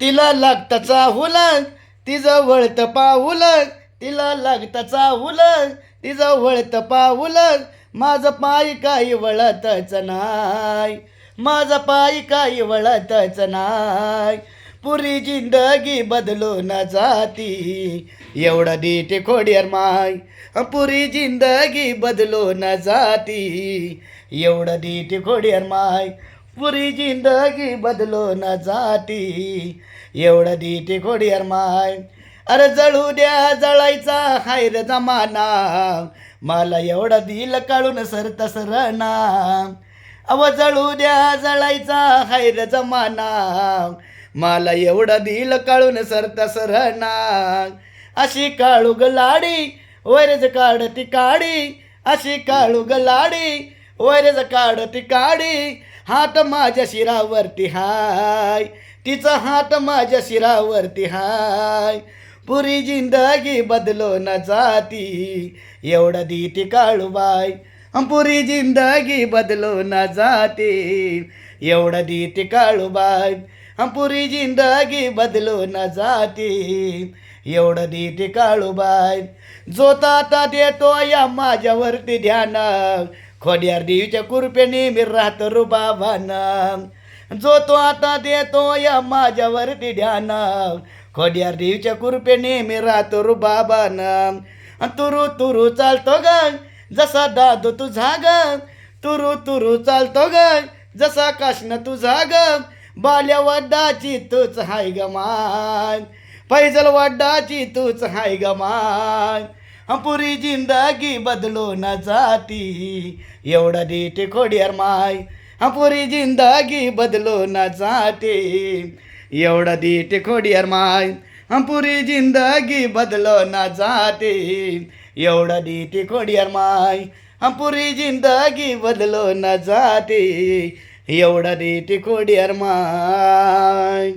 तिला लागताचा हुलग तिचं वळत पाऊलक तिला लागताचा हुलग तिचं वळत पाऊलक माझं पाय काही वळतच नाही माझा पाय काही वळतच नाही. पुरी जिंदगी बदलून जाती एवढं दीट खोड्यार माय. पुरी जिंदगी बदलून जाती एवढं दीट खोड्यार माय. पुरी जिंदगी बदलून जाती. एवढं दीटे खोड्यार माय. अरे जळू द्या जळायचा हायर जमाना. मला एवढा दिल काढून सरत सरणा अव जळू द्या जळायचा हायर जमाना. मला एवढा दिल काढून सरत सरणा अशी काळू लाडी वैरज काढती काडी. अशी काळू लाडी वैरज काढती काडी. हात माझ्या शिरावरती हाय. तिचा हात माझ्या शिरावरती हाय. पुरी जिंदगी बदलो न जाती एवढं दीती काळूबाई. अं पुरी जिंदगी बदलो न जाते एवढं दीती काळूबाई. अं पुरी जिंदगी बदलो न जाते एवढं दीती काळूबाई. जो ताता देतो या माझ्यावरती ध्यान. खोड्यार देवीच्या कुरपेने मी राहतो रुबाबाना. जो तो आता देतो या माझ्यावरती ध्यान. खोड्यार देवीच्या कुरपेने मी राहतो रुबाबाना. तुरु तुरु चालतो ग जसा दादू तुझा ग. तुरु तुरु चालतो ग जसा काष्ण तुझा ग. बाल्या वड्डाची तूच हाय गमान पैजल वड्डाची तूच हाय गमान पुरी जिंदगी बदलो न जाती एवढा देते खोड्यार माय पुरी जिंदगी बदलो न जाते एवढा देते खोड्यार माय पुरी जिंदगी बदलो न जाते एवढा देते खोड्यार माय पुरी जिंदगी बदलो न जाते एवढा देते खोड्यार माय